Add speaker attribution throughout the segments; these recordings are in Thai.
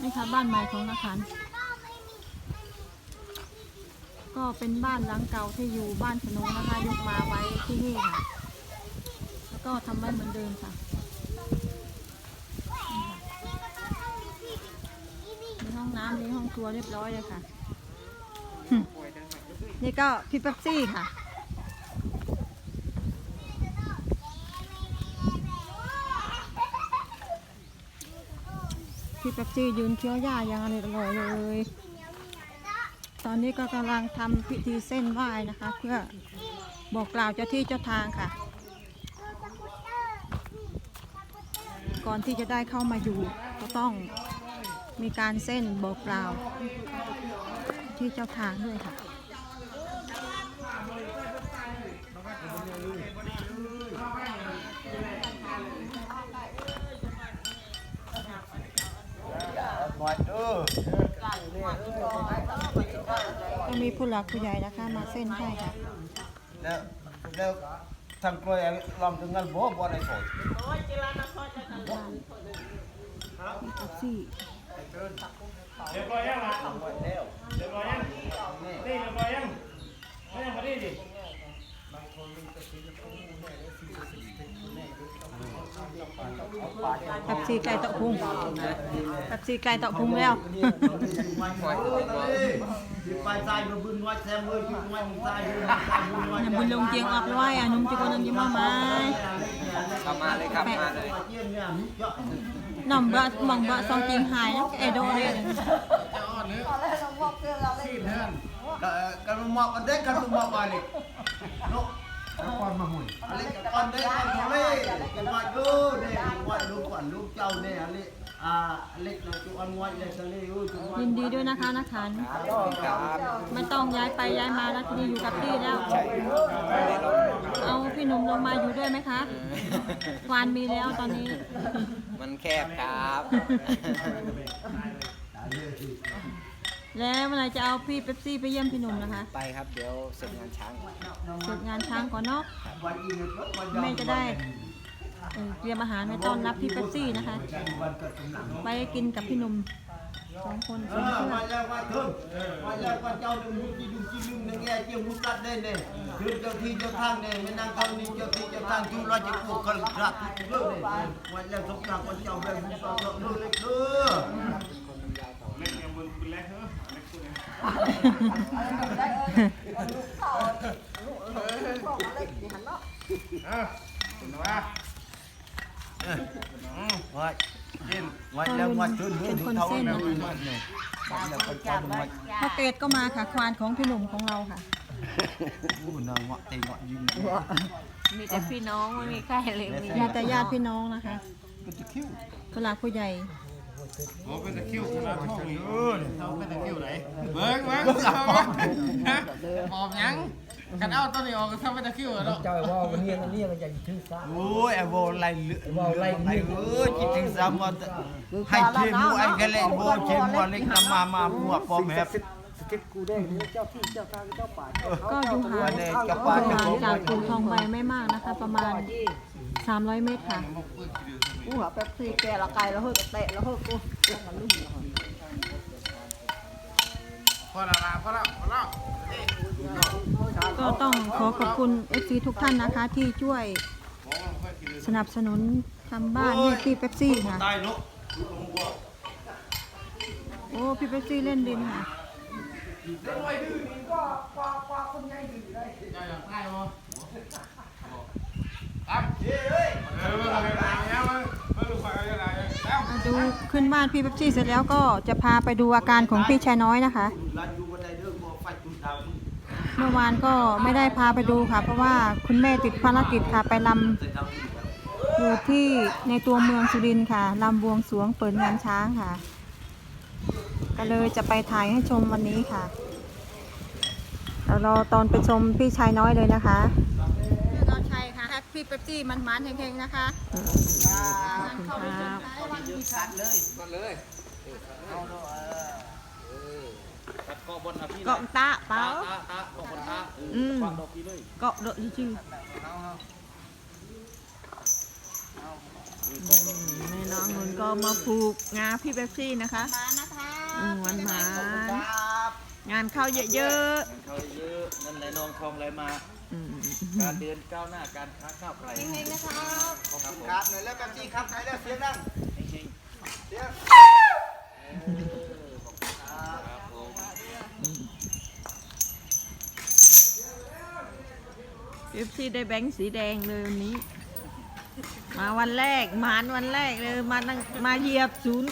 Speaker 1: นี่ค่ะบ้านใหม่ของนาคารก็เป็นบ้านหลังเก่าที่อยู่บ้านขนงนะคะยกมาไว้ที่นี่ค่ะ แล้วก็ทำไว้เหมือนเดิมค่ะนี่ค่ะมีห้องน้ำมีห้องครัวเรียบร้อยเลยค่ะ นี่ก็พี่เป๊ปซี่ค่ะ พี่เป๊ปซี่ยืนเคี้ยวหญ้าอย่างอร่อยเลย ตอนนี้ก็กำลังทำพิธีเส้นไหว้นะคะ เพื่อบอกกล่าวเจ้าที่เจ้าทางค่ะ ก่อนที่จะได้เข้ามาอยู่ก็ต้องมีการเส้นบอกกล่าวที่เจ้าทางด้วยค่ะ
Speaker 2: หมดเออ
Speaker 1: ก็มีผู้หลักผู้ใหญ่นะคะ มาเส้นให้ค่ะ
Speaker 2: แล้วแล้วทางกล้วยลองถึงงั้นบ่บ่ได้ผล
Speaker 1: พี่เป๊ปซี่
Speaker 3: เรียบร้อยยังล่ะ
Speaker 2: หมดแล้ว
Speaker 3: เรียบร้อยยังนี่เรียบร้อยยังไม่ยังมาดิดิ
Speaker 1: เป๊ปซี่ไก่เตาะพุง เป๊ปซี่ไก่เตาะพุงแล้ว
Speaker 2: ไปใส่มาบึนวัดแล้วบุญวัด
Speaker 1: อย่าบุญลงเจียงออกด้วยอะนุ่มจิโกนังยิ้มมาไหม
Speaker 2: เข้ามาเลยครับมาเลย
Speaker 1: น้ำบะมองบะซองจิงหายนะเอโดเลย
Speaker 2: ก็มอบกันได้กันมอบอะไรน กก่อนมาหุ่นอะไรก่อนได้ก่อนทะเลกันมาดูเนี่ยวัดลูกก่อนลูกเจ้าเนี่ยอะไรอ่าเล็กนะจุอันวัดเลยทะเลอู้จุวัด
Speaker 1: ยินดีด้วยนะคะนักขันไม่ต้องย้ายไปย้ายมาแล้วที่นี่อยู่กับที่แล้ว เอาพี่หนุ่มลงมาอยู่ด้วยไหมคะควานมีแล้วตอนนี้
Speaker 4: มันแคบครับ
Speaker 1: แล้วเมื่อไหรจะเอาพี่เป๊ปซี่ไปเยี่ยมพี่หนุ่มนะคะ
Speaker 4: ไปครับเดี๋ยวเสร็จงานช้างก่อน
Speaker 1: เสร็จงานช้างก่อนเนาะ
Speaker 2: วันอีกนิดวัน
Speaker 1: แม่จะได้เออเตรียมอาหารไว้ต้อนรับพี่เป๊ปซี่นะคะ
Speaker 2: วันเกิดกำลัง
Speaker 1: ไปกินกับพี่หนุ่มสองคน
Speaker 2: เอ
Speaker 1: สอง
Speaker 2: อ
Speaker 1: เพื่อ
Speaker 2: มานแล้วมาถึงมาแล้วมาเจ้าดึงมุจีดึงจีดึงนึงแกเจียมมุกัดได้เนี่ยคือเจ้าที่เจ้าทางเนี่ยไม่นั่งทำนี่เจ้าที่เจ้าทางจูราชกุกลกราบทุกเรื่องเนี่ยวันแล้วสงกรานต์วันเจ้าแบบมุสาเรื่องเล็กเออ
Speaker 3: เว่า
Speaker 2: วัดเล่นวัดแล้ววัดจนเรื่องเท่าแล้ววัดเนี่ยวัดแล้วก็จำวัด
Speaker 1: พ่อเกดก็มาค่ะควานของพี่หนุ่มของเราค่ะ
Speaker 2: อู้นางวัดเต็มวัดยิง
Speaker 5: มีแต่พี่น้องไม่มีใครเลยมี
Speaker 1: มีแต่ญาติพี่น้องนะคะ
Speaker 2: ก็จะคิ้ว
Speaker 1: ผู้หลักผู้ใหญ่
Speaker 3: โอ้เป็นตะคิวขนาดท้องนี่เออเขาเป็นตะคิวไหนเบิ้งเบิ้งเบิ้งฮะปอบยังกันเอาตัวนี้ออกก็ทำเป็นตะคิวแล้ว
Speaker 6: เจ้าว่าวันนี้อันนี้มันจะถือซะ
Speaker 2: โอ้ยไอ้โบไล่เลือดไล่เลือเออจิตถึงสามวันให้เชี่ยมูไอ้กะเล่โบเชี่ยมูเล็กนำมามาบัวปอมแฮ
Speaker 6: ป เก็ตกูได้เจ้าที่เจ้าทางเจ้าป่า
Speaker 1: ก็อยู่ห่าง
Speaker 2: วันนี้กับ
Speaker 1: ก็
Speaker 2: ป้า
Speaker 1: ห่า
Speaker 2: จะ
Speaker 1: ง
Speaker 2: บอก
Speaker 1: จากกลุ่มทองใบไม่มากนะคะ ประมาณ 300 เมตรค่ะ
Speaker 5: อู้หัวแป๊บซี่แกละไกลแล้วเฮ้ยเตะแล้วเฮ้ยกูมันลุ่ม
Speaker 3: พอละละพอละพอละ
Speaker 1: ก็ต้องขอขอบคุณ FC ทุกท่านนะคะที่ช่วยสนับสนุนทำบ้านให้พี่เป๊ปซี่ค่ะ
Speaker 2: ตายลูก
Speaker 1: โอ้ พี่เป๊ปซี่เล่นดินค่ะ
Speaker 3: เออเบิ้งอะไรเนี่ยเบิ้งเบิ้งลูกไฟอะไรแล้ว
Speaker 1: อะดูขึ้นบ้านพี่เป๊ปซี่เสร็จแล้วก็จะพาไปดูอาการของพี่ชายน้อยนะคะ
Speaker 2: เมื่
Speaker 1: อวานก็ไม่ได้พาไปดูค่ะ เพราะว่าคุณแม่ติดภารกิจค่ะไปลำอยู่ที่ในตัวเมืองสุรินทร์ค่ะลำบวงสวงเปิดงานช้างค่ะ ก็เลยจะไปถ่ายให้ชมวันนี้ค่ะ เรารอตอนไปชมพี่ชายน้อยเลยนะคะเราชัยค่ะพี่เป๊ปซี่มันมันๆเฮงๆนะคะขอบคุณครับ
Speaker 4: เกาะบนเอาพี่
Speaker 5: เกาะตาเปล่า
Speaker 4: ตาตาเกาะบนตา
Speaker 5: อืม
Speaker 4: วางดอกพี่เลย
Speaker 5: เกาะเดอะชื่อ
Speaker 4: เแม่
Speaker 5: น้องนุ่นก็มาผูกงาพี่เป๊ปซี่นะคะ
Speaker 1: มานะคะ
Speaker 5: อืมวันหมาน
Speaker 2: ครับ
Speaker 5: งานเข้าเยอะ
Speaker 4: เงินเขาเยอะนั่นแหละนองทองไหลมา
Speaker 5: ๆอืม
Speaker 4: การเดินก้าวหน้าการค้าก้าวไกล
Speaker 1: เฮงๆนะครับ
Speaker 4: ครับผม
Speaker 2: ครับหน่อยแล้วกันจีครับใครแล้วเสียงดัง
Speaker 4: เฮง
Speaker 2: เสียง
Speaker 4: ๆครับผม
Speaker 5: เป๊ปซี่ได้แบงค์สีแดงเลยวันนี้ มาวันแรกหมานวันแรกเลยมานั่งมาเหยียบศูนย์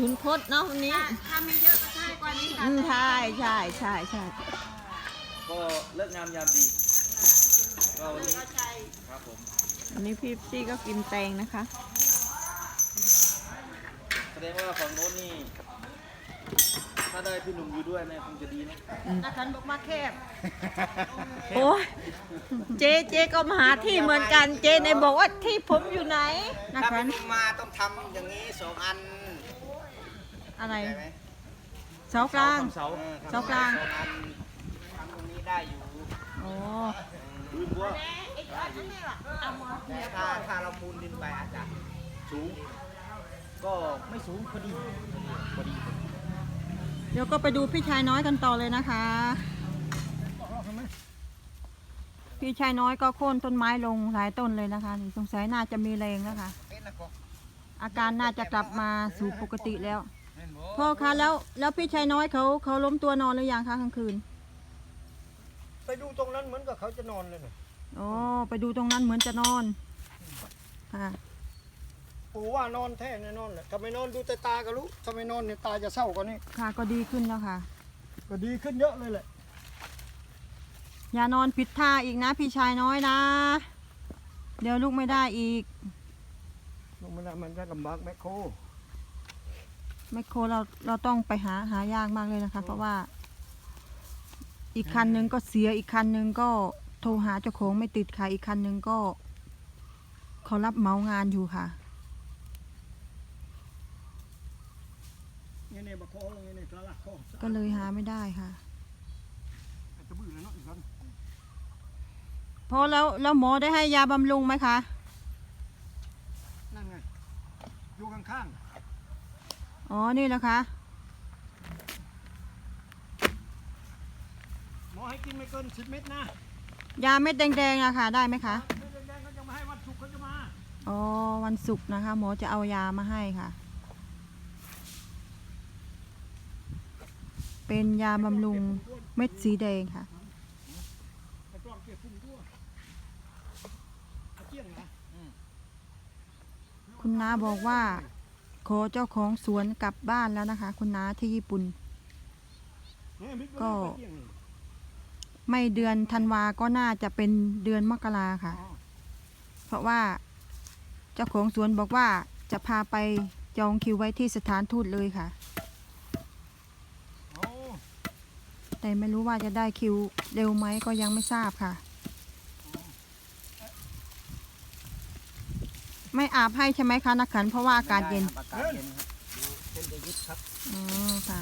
Speaker 5: ศูนย์พจน์เนาะวันนี้
Speaker 1: ถ้ามีเยอะก็ใช่กว่านี้ค่ะ
Speaker 5: อืมใช่ใช่ใช่ใช่
Speaker 4: ก็เลิกงามยามดีก็วันนี้ครับผม
Speaker 5: วันนี้พี่เป๊ปซี่ก็กินแตงนะคะ
Speaker 4: แสดงว่าฝั่งโน้นนี่ถ้าได้พี่หนุ่มอยู่ด้วยเนี่ยคงจะดีนะ
Speaker 1: นักขันบอกมาแคบ
Speaker 5: โอ้ยเจ๊เจ๊ก็มาหาที่เหมือนกัน เจ๊ในบอกว่าที่ผมอยู่ไหน
Speaker 1: นักขัน
Speaker 2: มาต้องทำอย่างนี้สองอัน
Speaker 1: อะไร
Speaker 2: ได้ไหม
Speaker 1: เสากลาง
Speaker 4: เสา
Speaker 1: เสากลาง
Speaker 2: สองอันทำตรงนี้ได้อยู่
Speaker 1: โอ้
Speaker 4: ลืมบัว
Speaker 2: แต่ถ้าถ้าเราปูนดินไปอาจจะ
Speaker 4: สูง ก็ไม่สูงพอดีพอดี
Speaker 1: เดี๋ยวก็ไปดูพี่ชายน้อยกันต่อเลยนะคะ พี่ชายน้อยก็โค่นต้นไม้ลงหลายต้นเลยนะคะนี่สงสัยน่าจะมีแรงแล้วค่ะ
Speaker 2: เป็นนะก็
Speaker 1: อาการน่าจะกลับมาสู่ปกติแล้ว พ่อคะแล้วแล้วพี่ชายน้อยเขาเขาล้มตัวนอนหรือยังคะกลางคืน
Speaker 6: ไปดูตรงนั้นเหมือนกับเขาจะนอนเลยนะ
Speaker 1: โอ้ไปดูตรงนั้นเหมือนจะนอนค่ะ
Speaker 6: ปู่ว่านอนแท้แน่นอนแหละถ้าไม่นอนดูแต่ตาก็รู้ถ้าไม่นอนเนี่ยตาจะเศร้ากว่านี้
Speaker 1: ค่ะก็ดีขึ้นแล้วค่ะ
Speaker 6: ก็ดีขึ้นเยอะเลยแหละ
Speaker 1: อย่านอนผิดท่าอีกนะ พี่ชายน้อยนะ เดี๋ยวลูกไม่ได้อีก
Speaker 6: ลงมาแล้วมันจะลำบากแมคโค ร
Speaker 1: แมคโครเราเราต้องไปหาหายากมากเลยนะคะ เพราะว่า อีกคันหนึ่งก็เสียอีกคันหนึ่งก็โทรหาเจ้าของไม่ติดค่ะอีกคันหนึ่งก็เขารับเหมางานอยู่ค่ะ
Speaker 6: เนี่ยเนี่ยบักโคเนี่ยเนี่ยกระลักโค
Speaker 1: ก็เลยหาไม่ได้ค่ะ
Speaker 6: จะบื้อเลยเนาะอีกคน
Speaker 1: พอแล้วแล้วหมอได้ให้ยาบำรุงไหมคะ
Speaker 6: นั่นไงอยู่ข้าง
Speaker 1: อ๋อ นี่แหละคะ
Speaker 6: ๆหมอให้กินไม่เกินสิบเม็ดนะ
Speaker 1: ยาเม็ดแดงๆอะค่ะได้ไหมคะ
Speaker 6: ไม่แดงๆเขาจะมาให้วันศุกร์เขาจะมา
Speaker 1: อ๋อ วันศุกร์นะคะ หมอจะเอายามาให้ค่ะ เป็นยาบำรุงเม็ดสีแดงค่ะ
Speaker 6: ไปกล้องเกี่ยวพุ่งทั่วเอาเกี้ยงนะ
Speaker 1: คุณน้าบอกว่า ขอเจ้าของสวนกลับบ้านแล้วนะคะ คุณน้าที่ญี่ปุ่น
Speaker 6: เนี่ยบิ๊
Speaker 1: ก็
Speaker 6: ไปเกี้ยงนี่
Speaker 1: ไม่เดือนธันวาก็น่าจะเป็นเดือนมกราค่ะ
Speaker 6: อ๋อ
Speaker 1: เพราะว่าเจ้าของสวนบอกว่าจะพาไปจองคิวไว้ที่สถานทูตเลยค่ะ
Speaker 6: โอ้
Speaker 1: แต่ไม่รู้ว่าจะได้คิวเร็วไหมก็ยังไม่ทราบค่ะ ไม่อาบให้ใช่ไหมคะนักขันเพราะว่าอากาศเย็น
Speaker 4: อากาศเย็นครับเป็นเดวิดครับ
Speaker 1: อ๋อค่ะ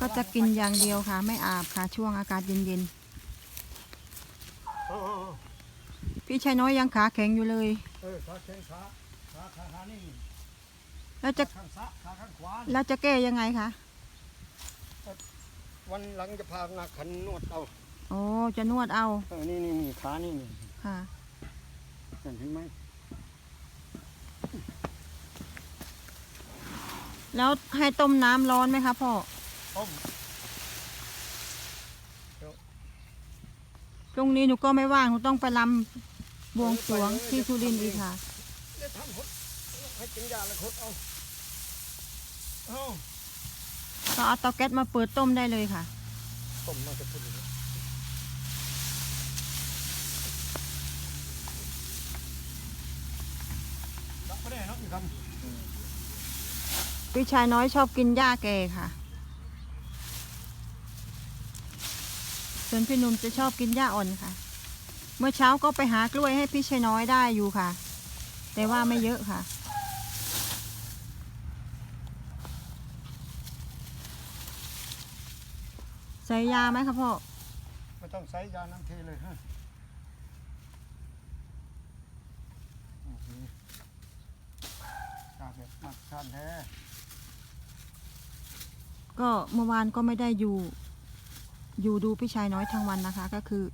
Speaker 1: ก็จะกินอย่างเดียวค่ะ ไม่อาบค่ะ ช่วงอากาศเย็น
Speaker 6: โอ้โอ้โอ้
Speaker 1: ๆพี่ชายน้อยยังขาแข็งอยู่เลย
Speaker 6: เออขาแข้งขาขาขาขานี่
Speaker 1: แล้วจะ
Speaker 6: ข้างซ้ายขาข้างขวา
Speaker 1: แล้วจะแก้ยังไงคะ
Speaker 6: วันหลังจะพาหนักขันนวดเอา
Speaker 1: โอ้จะนวดเอา
Speaker 6: เออนี่นี่นี่ขานี่นี่
Speaker 1: ค่ะ
Speaker 6: เห็นไหม
Speaker 1: แล้วให้ต้มน้ำร้อนไหมคะพ่อ
Speaker 6: ต้ม
Speaker 1: ตรงนี้หนูก็ไม่ว่างหนูต้องไปลำบวงสรวงที่สุรินทร์อีกค่ะ
Speaker 6: เดี๋ยวทำหดให้กินยาแล้วหดเอาเอา
Speaker 1: ก็เอาเตาแก๊สมาเปิดต้มได้เลยค่ะ
Speaker 6: ต้มมาจะพูด อย่างนี้รับไม่ได้เนาะอีกคำ
Speaker 1: พี่ชายน้อยชอบกินหญ้าแก่ค่ะ ส่วนพี่หนุ่มจะชอบกินหญ้าอ่อนค่ะ เมื่อเช้าก็ไปหากล้วยให้พี่ชายน้อยได้อยู่ค่ะ แต่ว่าไม่เยอะค่ะ ใส่ยาไหมคะพ่อ
Speaker 6: ไม่ต้องใส่ยาน้ำเทเลยฮะโอเคานแท้
Speaker 1: ก็เมื่อวานก็ไม่ได้อยู่ อยู่ดูพี่ชายน้อยทั้งวันนะคะ ก็คือ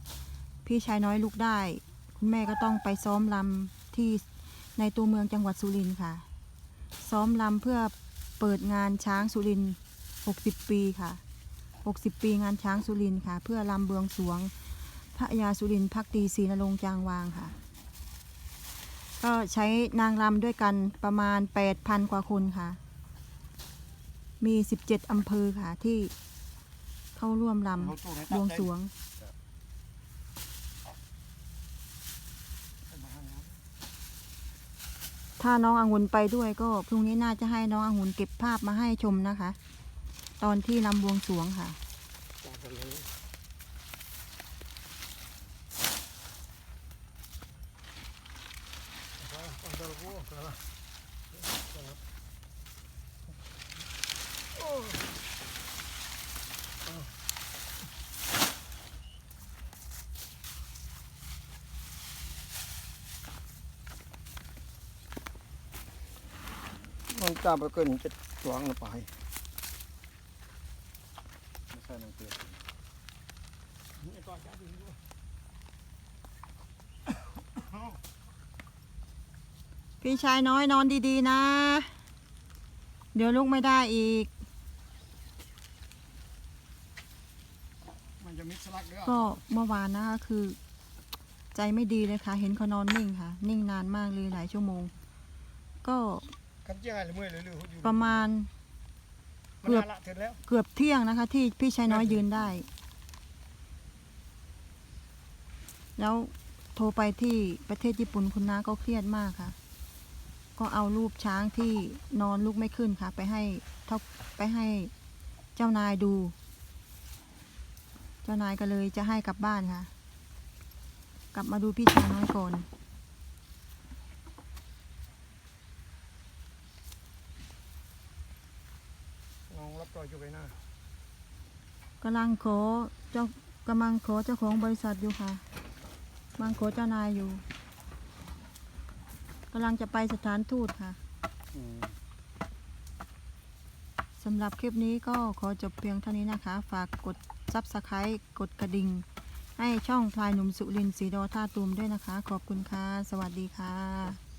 Speaker 1: พี่ชายน้อยลุกได้ คุณแม่ก็ต้องไปซ้อมลำที่ในตัวเมืองจังหวัดสุรินทร์ค่ะ ซ้อมลำเพื่อเปิดงานช้างสุรินทร์60 ปีค่ะ 60 ปีงานช้างสุรินทร์ค่ะ เพื่อลำเบืองสวงพระยาสุรินทร์พักดีศรีนรงจางวางค่ะ ก็ใช้นางรำด้วยกันประมาณ 8,000 กว่าคนค่ะ มี 17อำเภอค่ะที่เข้าร่วมลำบวงสรวง ถ้าน้ององุ่นไปด้วยก็พรุ่งนี้น่าจะให้น้ององุ่นเก็บภาพมาให้ชมนะคะ ตอนที่ลำบวงสรวงค่ะ
Speaker 6: มัน ตามไปเกินจะหวงละไป
Speaker 4: ไม่ใช่นางเตือน
Speaker 1: พี่ชายน้อยนอนดีๆนะ เดี๋ยวลุกไม่ได้อีก
Speaker 6: มันจะมิกซ์ลักเด้อ
Speaker 1: ก็เมื่อวานนะคะคือ ใจไม่ดีเลยค่ะ เห็นเขานอนนิ่งค่ะ นิ่งนานมากเลยหลายชั่วโมง ก็
Speaker 6: กันยังไงเลยเมื่อยเลยลืออยู่
Speaker 1: ประมาณ
Speaker 6: มัน
Speaker 1: เกือบ
Speaker 6: น่าละเสร็จแล้ว
Speaker 1: เกือบเที่ยงนะคะ ที่พี่ชายน้อยยืนได้ แล้วโทรไปที่ประเทศญี่ปุ่นคุณน้าก็เครียดมากค่ะ ก็เอารูปช้างที่นอนลุกไม่ขึ้นค่ะ ไปให้เท่าไปให้เจ้านายดู เจ้านายก็เลยจะให้กลับบ้านค่ะ กลับมาดูพี่ชายน้อยก่อน
Speaker 6: น้องรับ ต่ออยู่ไปหน้ากำ
Speaker 1: ลังขอเจ้ากำลังขอเจ้าของบริษัทอยู่ค่ะกำลังขอเจ้านายอยู่กำลังจะไปสถานทูตค่ะสำหรับคลิปนี้ก็ขอจบเพียงเท่านี้นะคะ ฝากกด Subscribe กดกระดิ่ง ให้ช่องพลายหนุ่มสุรินทร์สีดอท่าตูมด้วยนะคะ ขอบคุณค่ะ สวัสดีค่ะ